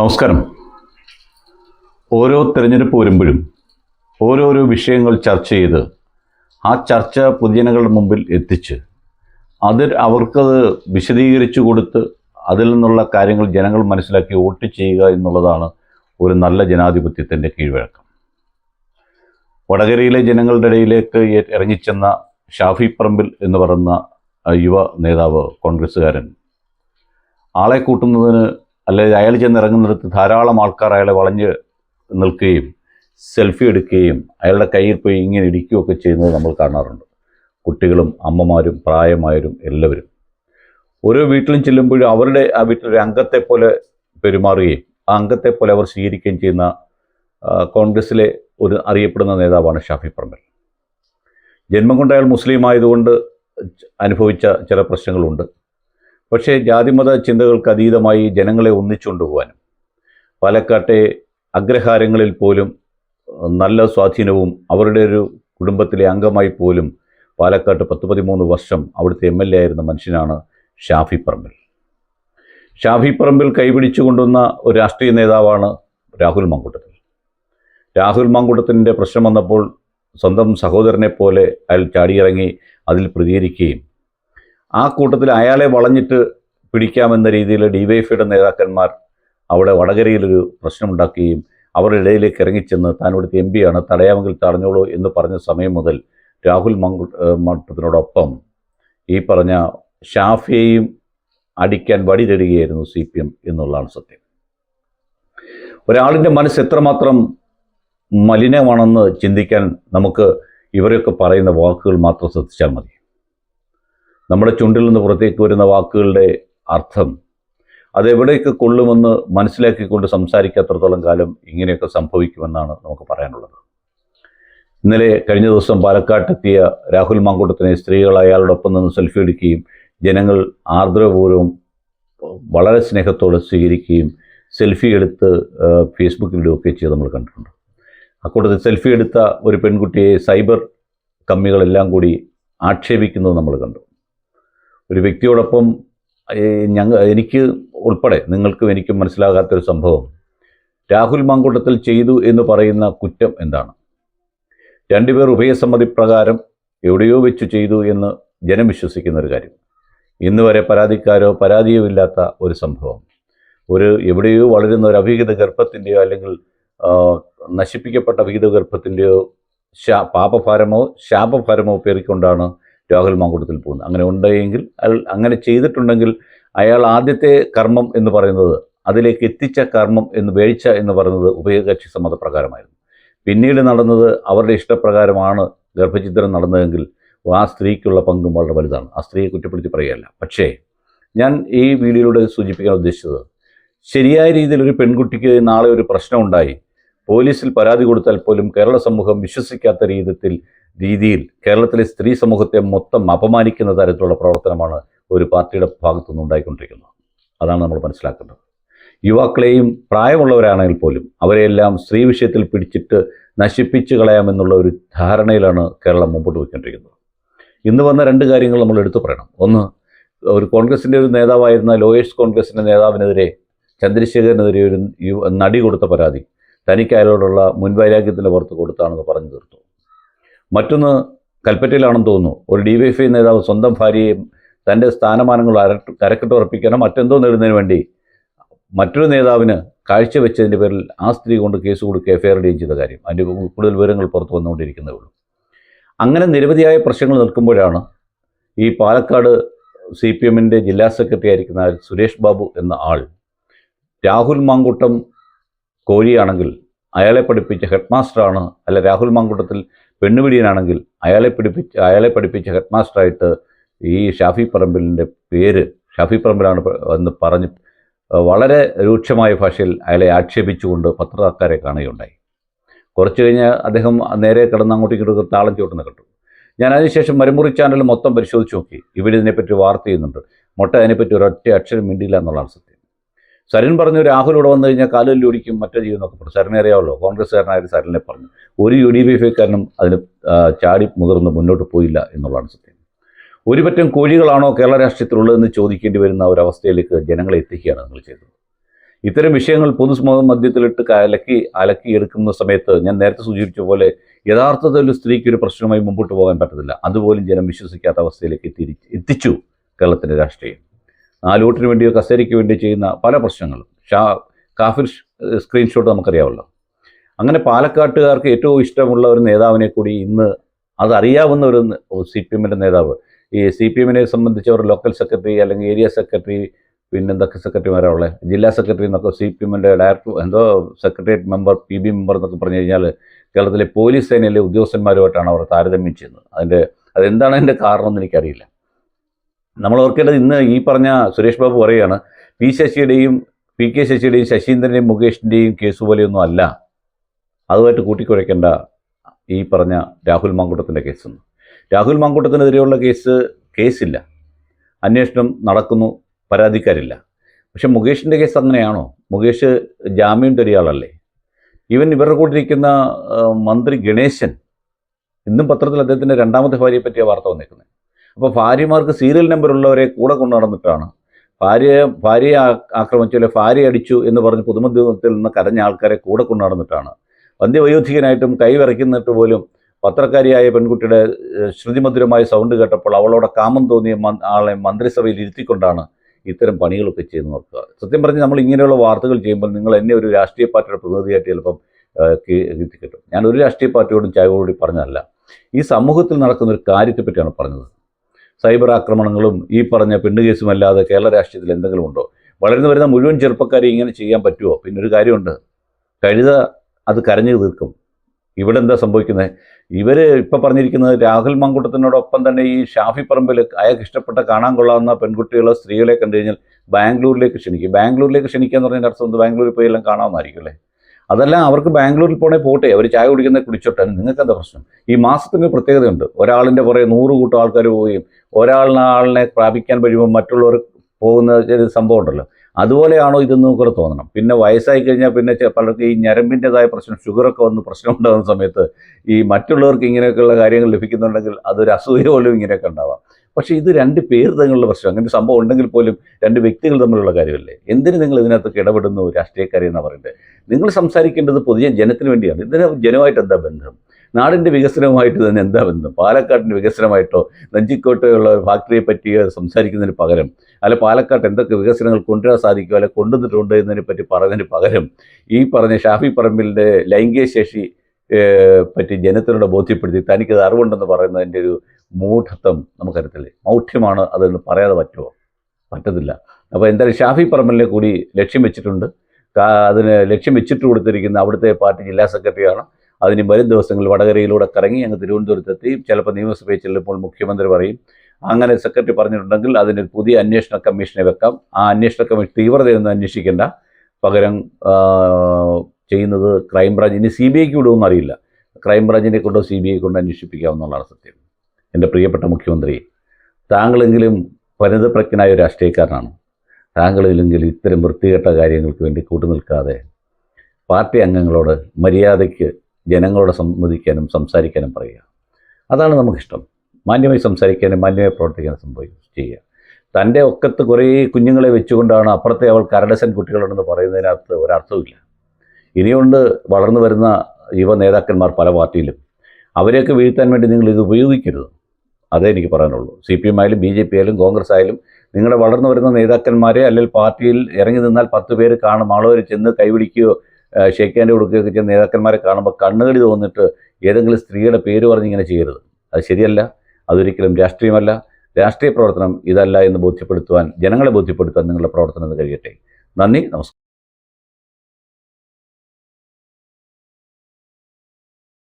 നമസ്കാരം. ഓരോ തിരഞ്ഞെടുപ്പ് വരുമ്പോഴും ഓരോരോ വിഷയങ്ങൾ ചർച്ച ചെയ്ത് ആ ചർച്ച പൊതുജനങ്ങളുടെ മുമ്പിൽ എത്തിച്ച് അതിൽ അവർക്കത് വിശദീകരിച്ചു കൊടുത്ത് അതിൽ നിന്നുള്ള കാര്യങ്ങൾ ജനങ്ങൾ മനസ്സിലാക്കി വോട്ട് ചെയ്യുക എന്നുള്ളതാണ് ഒരു നല്ല ജനാധിപത്യത്തിന്റെ കീഴ്വഴക്കം. വടകരയിലെ ജനങ്ങളുടെ ഇടയിലേക്ക് ഇറങ്ങിച്ചെന്ന ഷാഫി പറമ്പിൽ എന്ന് പറയുന്ന യുവ നേതാവ് കോൺഗ്രസ്സുകാരൻ ആളെ കൂട്ടുന്നതിന് അല്ലെങ്കിൽ അയാൾ ചെന്ന് ഇറങ്ങുന്നിടത്ത് ധാരാളം ആൾക്കാർ അയാളെ വളഞ്ഞ് നിൽക്കുകയും സെൽഫി എടുക്കുകയും അയാളുടെ കയ്യിൽ പോയി ഇങ്ങനെ ഇടിക്കുകയൊക്കെ ചെയ്യുന്നത് നമ്മൾ കാണാറുണ്ട്. കുട്ടികളും അമ്മമാരും പ്രായമായവരും എല്ലാവരും. ഓരോ വീട്ടിലും ചെല്ലുമ്പോഴും അവരുടെ ആ വീട്ടിലൊരു അംഗത്തെ പോലെ പെരുമാറുകയും ആ അംഗത്തെ പോലെ അവർ സ്വീകരിക്കുകയും ചെയ്യുന്ന കോൺഗ്രസ്സിലെ ഒരു അറിയപ്പെടുന്ന നേതാവാണ് ഷാഫി പറമ്പൽ. ജന്മം കൊണ്ട് അയാൾ മുസ്ലിം ആയതുകൊണ്ട് അനുഭവിച്ച ചില പ്രശ്നങ്ങളുണ്ട്. പക്ഷേ ജാതിമത ചിന്തകൾക്ക് അതീതമായി ജനങ്ങളെ ഒന്നിച്ചുകൊണ്ടുപോകാനും പാലക്കാട്ടെ അഗ്രഹാരങ്ങളിൽ പോലും നല്ല സ്വാധീനവും അവരുടെ ഒരു കുടുംബത്തിലെ അംഗമായി പോലും പാലക്കാട്ട് പത്ത് പതിമൂന്ന് വർഷം അവിടുത്തെ എം എൽ എ ആയിരുന്ന മനുഷ്യനാണ് ഷാഫി പറമ്പിൽ. ഷാഫി പറമ്പിൽ കൈപിടിച്ചു കൊണ്ടുവന്ന ഒരു രാഷ്ട്രീയ നേതാവാണ് രാഹുൽ മാങ്കൂട്ടത്തിൽ. രാഹുൽ മാങ്കൂട്ടത്തിന്റെ പ്രശ്നം വന്നപ്പോൾ സ്വന്തം സഹോദരനെ പോലെ അയാൾ ചാടിയിറങ്ങി അതിൽ പ്രതികരിക്കുകയും ആ കൂട്ടത്തിൽ അയാളെ വളഞ്ഞിട്ട് പിടിക്കാമെന്ന രീതിയിൽ ഡിവൈഎഫ്ഐയുടെ നേതാക്കന്മാർ അവിടെ വടകരയിലൊരു പ്രശ്നമുണ്ടാക്കുകയും അവരുടെ ഇടയിലേക്ക് ഇറങ്ങിച്ചെന്ന് താൻ ഇവിടുത്തെ എം പിയാണ് തടയാമെങ്കിൽ തടഞ്ഞോളൂ എന്ന് പറഞ്ഞ സമയം മുതൽ രാഹുൽ മങ്കു മട്ടത്തിനോടൊപ്പം ഈ പറഞ്ഞ ഷാഫിയെയും അടിക്കാൻ വടി തേടുകയായിരുന്നു സി പി എം എന്നുള്ളതാണ് സത്യം. ഒരാളിന്റെ മനസ്സ് എത്രമാത്രം മലിനമാണെന്ന് ചിന്തിക്കാൻ നമുക്ക് ഇവരൊക്കെ പറയുന്ന വാക്കുകൾ മാത്രം ശ്രദ്ധിച്ചാൽ മതി. നമ്മുടെ ചുണ്ടിൽ നിന്ന് പുറത്തേക്ക് വരുന്ന വാക്കുകളുടെ അർത്ഥം അതെവിടേക്ക് കൊള്ളുമെന്ന് മനസ്സിലാക്കിക്കൊണ്ട് സംസാരിക്കാത്രത്തോളം കാലം ഇങ്ങനെയൊക്കെ സംഭവിക്കുമെന്നാണ് നമുക്ക് പറയാനുള്ളത്. ഇന്നലെ കഴിഞ്ഞ ദിവസം പാലക്കാട്ടെത്തിയ രാഹുൽ മാങ്കൂട്ടത്തിനെ സ്ത്രീകൾ അയാളോടൊപ്പം നിന്ന് സെൽഫി എടുക്കുകയും ജനങ്ങൾ ആർദ്രപൂർവം വളരെ സ്നേഹത്തോടെ സ്വീകരിക്കുകയും സെൽഫി എടുത്ത് ഇടുകയൊക്കെ ചെയ്ത് നമ്മൾ കണ്ടിട്ടുണ്ട്. അക്കൂട്ടത്തിൽ സെൽഫി എടുത്ത ഒരു പെൺകുട്ടിയെ സൈബർ കമ്മികളെല്ലാം കൂടി ആക്ഷേപിക്കുന്നത് നമ്മൾ കണ്ടു. ഒരു വ്യക്തിയോടൊപ്പം ഞങ്ങൾ എനിക്ക് ഉൾപ്പെടെ നിങ്ങൾക്കും എനിക്കും മനസ്സിലാകാത്തൊരു സംഭവം. രാഹുൽ മാങ്കൂട്ടത്തിൽ ചെയ്തു എന്ന് പറയുന്ന കുറ്റം എന്താണ്? രണ്ടുപേർ ഉഭയസമ്മതി പ്രകാരം എവിടെയോ വെച്ച് ചെയ്തു എന്ന് ജനം വിശ്വസിക്കുന്ന ഒരു കാര്യം. ഇന്ന് വരെ പരാതിക്കാരോ പരാതിയോ ഇല്ലാത്ത ഒരു സംഭവം. ഒരു എവിടെയോ വളരുന്ന ഒരു അഭിഹിത ഗർഭത്തിന്റെയോ അല്ലെങ്കിൽ നശിപ്പിക്കപ്പെട്ട അഭിഹിത ഗർഭത്തിന്റെയോ ശാ പാപഭാരമോ ശാപഭാരമോ പേറിക്കൊണ്ടാണ് രാഹുൽ മാങ്കൂട്ടത്തിൽ പോകുന്നത്. അങ്ങനെ ഉണ്ടെങ്കിൽ അങ്ങനെ ചെയ്തിട്ടുണ്ടെങ്കിൽ അയാൾ ആദ്യത്തെ കർമ്മം എന്ന് പറയുന്നത് അതിലേക്ക് എത്തിച്ച കർമ്മം എന്ന് വേഴ്ച എന്ന് പറയുന്നത് ഉഭയകക്ഷി സമ്മതപ്രകാരമായിരുന്നു. പിന്നീട് നടന്നത് അവരുടെ ഇഷ്ടപ്രകാരമാണ് ഗർഭചിത്രം നടന്നതെങ്കിൽ ആ സ്ത്രീക്കുള്ള പങ്കും വളരെ വലുതാണ്. ആ സ്ത്രീയെ കുറ്റപ്പെടുത്തി പറയുകയല്ല. പക്ഷേ ഞാൻ ഈ വീഡിയോയിലൂടെ സൂചിപ്പിക്കാൻ ഉദ്ദേശിച്ചത് ശരിയായ രീതിയിൽ ഒരു പെൺകുട്ടിക്ക് നാളെ ഒരു പ്രശ്നമുണ്ടായി പോലീസിൽ പരാതി കൊടുത്താൽ പോലും കേരള സമൂഹം വിശ്വസിക്കാത്ത രീതിയിൽ രീതിയിൽ കേരളത്തിലെ സ്ത്രീ സമൂഹത്തെ മൊത്തം അപമാനിക്കുന്ന തരത്തിലുള്ള പ്രവർത്തനമാണ് ഒരു പാർട്ടിയുടെ ഭാഗത്തുനിന്ന് ഉണ്ടായിക്കൊണ്ടിരിക്കുന്നത്. അതാണ് നമ്മൾ മനസ്സിലാക്കേണ്ടത്. യുവാക്കളെയും പ്രായമുള്ളവരാണെങ്കിൽ പോലും അവരെയെല്ലാം സ്ത്രീ വിഷയത്തിൽ പിടിച്ചിട്ട് നശിപ്പിച്ചു കളയാമെന്നുള്ള ഒരു ധാരണയിലാണ് കേരളം മുമ്പോട്ട് പോയിക്കൊണ്ടിരിക്കുന്നത്. ഇന്ന് വന്ന രണ്ട് കാര്യങ്ങൾ നമ്മൾ എടുത്തു പറയണം. ഒന്ന് ഒരു കോൺഗ്രസിന്റെ ഒരു നേതാവായിരുന്ന ലോയേഴ്സ് കോൺഗ്രസിന്റെ നേതാവിനെതിരെ ചന്ദ്രശേഖരനെതിരെ ഒരു നടി കൊടുത്ത പരാതി. തനിക്ക് അയാളോടുള്ള മുൻവൈരാഗ്യത്തിന്റെ പുറത്ത് കൊടുത്താണെന്ന് പറഞ്ഞു തീർത്തു. മറ്റൊന്ന് കൽപ്പറ്റയിലാണെന്ന് തോന്നുന്നു. ഒരു ഡി ഐ നേതാവ് സ്വന്തം ഭാര്യയെ തന്റെ സ്ഥാനമാനങ്ങൾ അര കരക്കെട്ട് ഉറപ്പിക്കാനോ മറ്റെന്തോ നേടുന്നതിന് വേണ്ടി മറ്റൊരു നേതാവിന് കാഴ്ചവെച്ചതിന്റെ പേരിൽ ആ സ്ത്രീ കൊണ്ട് കേസ് കൊടുക്കുക എഫ് ഐ ആർ ഇടുകയും ചെയ്ത കാര്യം. അതിന്റെ കൂടുതൽ വിവരങ്ങൾ പുറത്തു വന്നുകൊണ്ടിരിക്കുന്നേ ഉള്ളൂ. അങ്ങനെ നിരവധിയായ പ്രശ്നങ്ങൾ നിൽക്കുമ്പോഴാണ് ഈ പാലക്കാട് സി പി എമ്മിന്റെ ജില്ലാ സെക്രട്ടറി ആയിരിക്കുന്ന സുരേഷ് ബാബു എന്ന ആൾ രാഹുൽ മാങ്കൂട്ടം കോഴിയാണെങ്കിൽ അയാളെ പഠിപ്പിച്ച ഹെഡ് മാസ്റ്ററാണ് അല്ല രാഹുൽ മാങ്കൂട്ടത്തിൽ പെണ്ണുപിടിയനാണെങ്കിൽ അയാളെ പിടിപ്പിച്ച് അയാളെ പഠിപ്പിച്ച ഹെഡ് മാസ്റ്ററായിട്ട് ഈ ഷാഫി പറമ്പിലിന്റെ പേര് ഷാഫി പറമ്പിലാണ് എന്ന് പറഞ്ഞ് വളരെ രൂക്ഷമായ ഭാഷയിൽ അയാളെ ആക്ഷേപിച്ചുകൊണ്ട് പത്രക്കാരെ കാണുകയുണ്ടായി. കുറച്ച് കഴിഞ്ഞ് അദ്ദേഹം നേരെ കിടന്ന് അങ്ങോട്ടും ഇങ്ങോട്ടും താളം ചോട്ടുന്ന കണ്ടു. ഞാൻ അതിനുശേഷം മരുമുറി ചാനൽ മൊത്തം പരിശോധിച്ച് നോക്കി. ഇവരിതിനെപ്പറ്റി വാർത്ത ചെയ്യുന്നുണ്ട്. മൊട്ട അതിനെപ്പറ്റി ഒരൊറ്റ അക്ഷരം മിണ്ടിയില്ല എന്നുള്ളതാണ് സത്യം. സരൻ പറഞ്ഞു രാഹുൽ ഇവിടെ വന്നു കഴിഞ്ഞാൽ കാലുവല്ലി ഒടിക്കും മറ്റേ ചെയ്യുന്നൊക്കെ പറഞ്ഞു. സരനെ അറിയാമല്ലോ കോൺഗ്രസ്സുകാരനായ സരനെ പറഞ്ഞു. ഒരു യു ഡി എഫ് കാരനും അതിന് ചാടി മുതിർന്ന് മുന്നോട്ട് പോയില്ല എന്നുള്ളതാണ് സത്യം. ഒരുപറ്റം കോഴികളാണോ കേരള രാഷ്ട്രീയത്തിലുള്ളതെന്ന് ചോദിക്കേണ്ടി വരുന്ന ഒരവസ്ഥയിലേക്ക് ജനങ്ങളെ എത്തിക്കുകയാണ് നിങ്ങൾ ചെയ്തത്. ഇത്തരം വിഷയങ്ങൾ പൊതുസമൂഹം മധ്യത്തിലിട്ട് അലക്കി എടുക്കുന്ന സമയത്ത് ഞാൻ നേരത്തെ സൂചിപ്പിച്ച പോലെ യഥാർത്ഥത്തിൽ ഒരു സ്ത്രീക്ക് ഒരു പ്രശ്നമായി മുമ്പോട്ട് പോകാൻ പറ്റത്തില്ല. അതുപോലും ജനം വിശ്വസിക്കാത്ത അവസ്ഥയിലേക്ക് എത്തി എത്തിച്ചു കേരളത്തിന്റെ രാഷ്ട്രീയം. നാലുവോട്ടിന് വേണ്ടിയോ കസേരയ്ക്ക് വേണ്ടിയോ ചെയ്യുന്ന പല പ്രശ്നങ്ങളും. ഷാ കാഫിർ സ്ക്രീൻഷോട്ട് നമുക്കറിയാമല്ലോ അങ്ങനെ പാലക്കാട്ടുകാർക്ക് ഏറ്റവും ഇഷ്ടമുള്ള ഒരു നേതാവിനെ കൂടി ഇന്ന് അതറിയാവുന്ന ഒരു സി പി എമ്മിന്റെ നേതാവ്. ഈ സി പി എമ്മിനെ സംബന്ധിച്ച് അവർ ലോക്കൽ സെക്രട്ടറി അല്ലെങ്കിൽ ഏരിയ സെക്രട്ടറി പിന്നെ എന്തൊക്കെ സെക്രട്ടറിമാരാണ് ഉള്ളത് ജില്ലാ സെക്രട്ടറി എന്നൊക്കെ സി പി എമ്മിന്റെ ഡയറക്ടർ എന്തോ secretariat member P B member എന്നൊക്കെ പറഞ്ഞു കഴിഞ്ഞാൽ കേരളത്തിലെ പോലീസ് സേനയിലെ ഉദ്യോഗസ്ഥന്മാരുമായിട്ടാണ് അവർ താരതമ്യം ചെയ്യുന്നത്. അതിന്റെ അതെന്താണ് അതിന്റെ കാരണം എന്ന് എനിക്കറിയില്ല. നമ്മൾ ഓർക്കേണ്ടത് ഇന്ന് ഈ പറഞ്ഞ സുരേഷ് ബാബു പറയുകയാണ് പി ശശിയുടെയും പി കെ ശശിയുടെയും ശശീന്ദ്രന്റെയും മുകേഷിന്റെയും കേസ് പോലെയൊന്നും അല്ല. അതുമായിട്ട് കൂട്ടിക്കുഴയ്ക്കേണ്ട ഈ പറഞ്ഞ രാഹുൽ മാങ്കൂട്ടത്തിന്റെ കേസൊന്നും. രാഹുൽ മാങ്കൂട്ടത്തിനെതിരെയുള്ള കേസ് കേസില്ല. അന്വേഷണം നടക്കുന്നു പരാതിക്കാരില്ല. പക്ഷെ മുകേഷിന്റെ കേസ് അങ്ങനെയാണോ? മുകേഷ് ജാമ്യം തരിയാളല്ലേ? ഈവൻ ഇവരുടെ കൂട്ടിരിക്കുന്ന മന്ത്രി ഗണേശൻ ഇന്നും പത്രത്തിൽ അദ്ദേഹത്തിന്റെ രണ്ടാമത്തെ ഭാര്യയെ പറ്റിയ വാർത്ത വന്നേക്കുന്നത് അപ്പോൾ ഭാര്യമാർക്ക് സീരിയൽ നമ്പർ ഉള്ളവരെ കൂടെ കൊണ്ടു നടന്നിട്ടാണ്. ഭാര്യയെ ഭാര്യയെ ആക്രമിച്ചു അല്ലെ ഭാര്യ അടിച്ചു എന്ന് പറഞ്ഞ് പുതുമുദ്യോഗത്തിൽ നിന്ന് കരഞ്ഞ ആൾക്കാരെ കൂടെ കൊണ്ടു നടന്നിട്ടാണ്. വന്ധ്യവയോധികനായിട്ടും കൈ വിറയ്ക്കുന്നിട്ട് പോലും പത്രക്കാരിയായ പെൺകുട്ടിയുടെ ശ്രുതിമധുരമായ സൗണ്ട് കേട്ടപ്പോൾ അവളോട് കാമം തോന്നിയ ആളെ മന്ത്രിസഭയിൽ ഇരുത്തിക്കൊണ്ടാണ് ഇത്തരം പണികളൊക്കെ ചെയ്ത് നോക്കുക സത്യം പറഞ്ഞ് നമ്മൾ ഇങ്ങനെയുള്ള വാർത്തകൾ ചെയ്യുമ്പോൾ നിങ്ങൾ എന്നെ ഒരു രാഷ്ട്രീയ പാർട്ടിയുടെ പ്രതിനിധിയായിട്ട് ചിലപ്പം കിട്ടും ഞാൻ ഒരു രാഷ്ട്രീയ പാർട്ടിയോടും ചായവോടും പറഞ്ഞതല്ല. ഈ സമൂഹത്തിൽ നടക്കുന്ന ഒരു കാര്യത്തെ പറ്റിയാണ് പറഞ്ഞത്. സൈബർ ആക്രമണങ്ങളും ഈ പറഞ്ഞ പെണ്ണുകേസും അല്ലാതെ കേരള രാഷ്ട്രീയത്തിൽ എന്തെങ്കിലും ഉണ്ടോ? വളർന്നു വരുന്ന മുഴുവൻ ചെറുപ്പക്കാരെ ഇങ്ങനെ ചെയ്യാൻ പറ്റുമോ പിന്നെ ഒരു കാര്യമുണ്ട്. കഴുത അത് കരഞ്ഞു തീർക്കും. ഇവിടെ എന്താ സംഭവിക്കുന്നത് ഇവർ ഇപ്പം പറഞ്ഞിരിക്കുന്നത് രാഹുൽ മങ്കുട്ടത്തിനോടൊപ്പം തന്നെ ഈ ഷാഫി പറമ്പിൽ അയാൾക്ക് ഇഷ്ടപ്പെട്ട കാണാൻ കൊള്ളാവുന്ന പെൺകുട്ടികളോ സ്ത്രീകളെ കണ്ടു കഴിഞ്ഞാൽ ബാംഗ്ലൂരിലേക്ക് ക്ഷണിക്കും. ബാംഗ്ലൂരിലേക്ക് ക്ഷണിക്കുക എന്ന് പറഞ്ഞതിന്റെ അർത്ഥം ബാംഗ്ലൂരിൽ പോയി എല്ലാം കാണാമെന്നായിരിക്കും അല്ലേ അതല്ല അവർക്ക് ബാംഗ്ലൂരിൽ പോണേ പോട്ടെ. അവർ ചായ കുടിക്കുന്ന കുടിച്ചോട്ടെ. നിങ്ങൾക്ക് എന്താ പ്രശ്നം? ഈ മാസത്തിന് പ്രത്യേകതയുണ്ട്. ഒരാളിന്റെ പുറകെ നൂറ് കൂട്ടം ആൾക്കാർ പോവുകയും ഒരാളിനെ ആളിനെ പ്രാപിക്കാൻ കഴിയുമ്പോൾ മറ്റുള്ളവർ പോകുന്ന ഒരു സംഭവം ഉണ്ടല്ലോ. അതുപോലെയാണോ ഇതെന്ന് കൂടെ തോന്നണം. പിന്നെ വയസ്സായി കഴിഞ്ഞാൽ പിന്നെ പലർക്കും ഈ ഞരമ്പിന്റെതായ പ്രശ്നം ഷുഗറൊക്കെ വന്ന് പ്രശ്നം ഉണ്ടാകുന്ന സമയത്ത് ഈ മറ്റുള്ളവർക്ക് ഇങ്ങനെയൊക്കെയുള്ള കാര്യങ്ങൾ ലഭിക്കുന്നുണ്ടെങ്കിൽ അതൊരു അസൂയ പോലും ഇങ്ങനെയൊക്കെ ഉണ്ടാവാം. പക്ഷേ ഇത് രണ്ട് പേര് തങ്ങളുടെ പ്രശ്നം. അങ്ങനെ സംഭവം ഉണ്ടെങ്കിൽ പോലും രണ്ട് വ്യക്തികൾ തമ്മിലുള്ള കാര്യമല്ലേ? എന്തിനു നിങ്ങൾ ഇതിനകത്തൊക്കെ ഇടപെടുന്നു രാഷ്ട്രീയക്കാരി എന്നാണ് പറയുന്നത്? നിങ്ങൾ സംസാരിക്കേണ്ടത് പൊതുജനം ജനത്തിന് വേണ്ടിയാണ്. ഇതിന് ജനമായിട്ട് എന്താ ബന്ധം? നാടിന്റെ വികസനവുമായിട്ട് തന്നെ എന്താ ബന്ധം? പാലക്കാടിന്റെ വികസനമായിട്ടോ നെഞ്ചിക്കോട്ടെയുള്ള ഒരു ഫാക്ടറിയെ പറ്റിയോ സംസാരിക്കുന്നതിന് പകരം അല്ല പാലക്കാട്ട് എന്തൊക്കെ വികസനങ്ങൾ കൊണ്ടുവരാൻ സാധിക്കും അല്ലെ കൊണ്ടുവന്നിട്ടുണ്ട് എന്നതിനെ പറ്റി പറഞ്ഞതിന് പകരം ഈ പറഞ്ഞ ഷാഫി പറമ്പിലിന്റെ ലൈംഗിക ശേഷി പറ്റി ജനത്തിനോട് ബോധ്യപ്പെടുത്തി തനിക്കത് അറിവുണ്ടെന്ന് പറയുന്നതിന്റെ ഒരു മൂഢത്വം നമുക്കറിയത്തില്ലേ? മൗഢ്യമാണ് അതെന്ന് പറയാതെ പറ്റുമോ? പറ്റത്തില്ല. അപ്പോൾ എന്തായാലും ഷാഫി പറമ്പലിനെ കൂടി ലക്ഷ്യം വെച്ചിട്ടുണ്ട്. അതിന് ലക്ഷ്യം വെച്ചിട്ട് കൊടുത്തിരിക്കുന്ന അവിടുത്തെ പാർട്ടി ജില്ലാ സെക്രട്ടറിയാണ് അതിന് വരും ദിവസങ്ങളിൽ വടകരയിലൂടെ കറങ്ങി അങ്ങ് തിരുവനന്തപുരത്തെത്തി. ചിലപ്പോൾ നിയമസഭയിൽ ചെല്ലുമ്പോൾ മുഖ്യമന്ത്രി പറയും. അങ്ങനെ സെക്രട്ടറി പറഞ്ഞിട്ടുണ്ടെങ്കിൽ അതിന് പുതിയ അന്വേഷണ കമ്മീഷനെ വെക്കാം. ആ അന്വേഷണ കമ്മീഷൻ തീവ്രതയൊന്നും അന്വേഷിക്കേണ്ട. പകരം ചെയ്യുന്നത് ക്രൈംബ്രാഞ്ച്. ഇനി സി ബി ഐക്ക് വിടുമെന്ന് അറിയില്ല. ക്രൈംബ്രാഞ്ചിനെ കൊണ്ടോ സി ബി ഐ കൊണ്ടോ അന്വേഷിപ്പിക്കാവുന്നതാണ് സത്യം. എന്റെ പ്രിയപ്പെട്ട മുഖ്യമന്ത്രി താങ്കളെങ്കിലും പരിതപ്രജ്ഞനായ ഒരു രാഷ്ട്രീയക്കാരനാണ്. താങ്കളെങ്കിലും ഇത്തരം വൃത്തികെട്ട കാര്യങ്ങൾക്ക് വേണ്ടി കൂട്ടുനിൽക്കാതെ പാർട്ടി അംഗങ്ങളോട് മര്യാദയ്ക്ക് ജനങ്ങളോട് സംവദിക്കാനും സംസാരിക്കാനും പറയുക. അതാണ് നമുക്കിഷ്ടം. മാന്യമായി സംസാരിക്കാനും മാന്യമായി പ്രവർത്തിക്കാനും സംഭവിക്കും ചെയ്യുക. തന്റെ ഒക്കത്ത് കുറേ കുഞ്ഞുങ്ങളെ വെച്ചുകൊണ്ടാണ് അപ്പുറത്തെ അവൾ കരടസൻ കുട്ടികളുണ്ടെന്ന് പറയുന്നതിനകത്ത് ഒരർത്ഥവുമില്ല. ഇനിയുണ്ട് വളർന്നു വരുന്ന യുവ നേതാക്കന്മാർ പല പാർട്ടിയിലും. അവരെയൊക്കെ വീഴ്ത്താൻ വേണ്ടി നിങ്ങൾ ഇത് ഉപയോഗിക്കരുത്. അതേ എനിക്ക് പറയാനുള്ളൂ. സി പി എം ആയാലും ബി ജെ പി ആയാലും കോൺഗ്രസ് ആയാലും നിങ്ങളുടെ വളർന്നു വരുന്ന നേതാക്കന്മാരെ അല്ലെങ്കിൽ പാർട്ടിയിൽ ഇറങ്ങി നിന്നാൽ പത്ത് പേര് കാണും. ആളുകൾ ചെന്ന് കൈപിടിക്കുകയോ ഷേക്ക് ഹാൻഡ് കൊടുക്കുകയൊക്കെ ചെയ്യുന്ന നേതാക്കന്മാരെ കാണുമ്പോൾ കണ്ണുകളി തോന്നിട്ട് ഏതെങ്കിലും സ്ത്രീയുടെ പേര് പറഞ്ഞ് ഇങ്ങനെ ചെയ്യരുത്. അത് ശരിയല്ല അതൊരിക്കലും രാഷ്ട്രീയമല്ല. രാഷ്ട്രീയ പ്രവർത്തനം ഇതല്ല എന്ന് ബോധ്യപ്പെടുത്തുവാൻ ജനങ്ങളെ ബോധ്യപ്പെടുത്താൻ നിങ്ങളുടെ പ്രവർത്തനം കഴിയട്ടെ. നന്ദി നമസ്കാരം.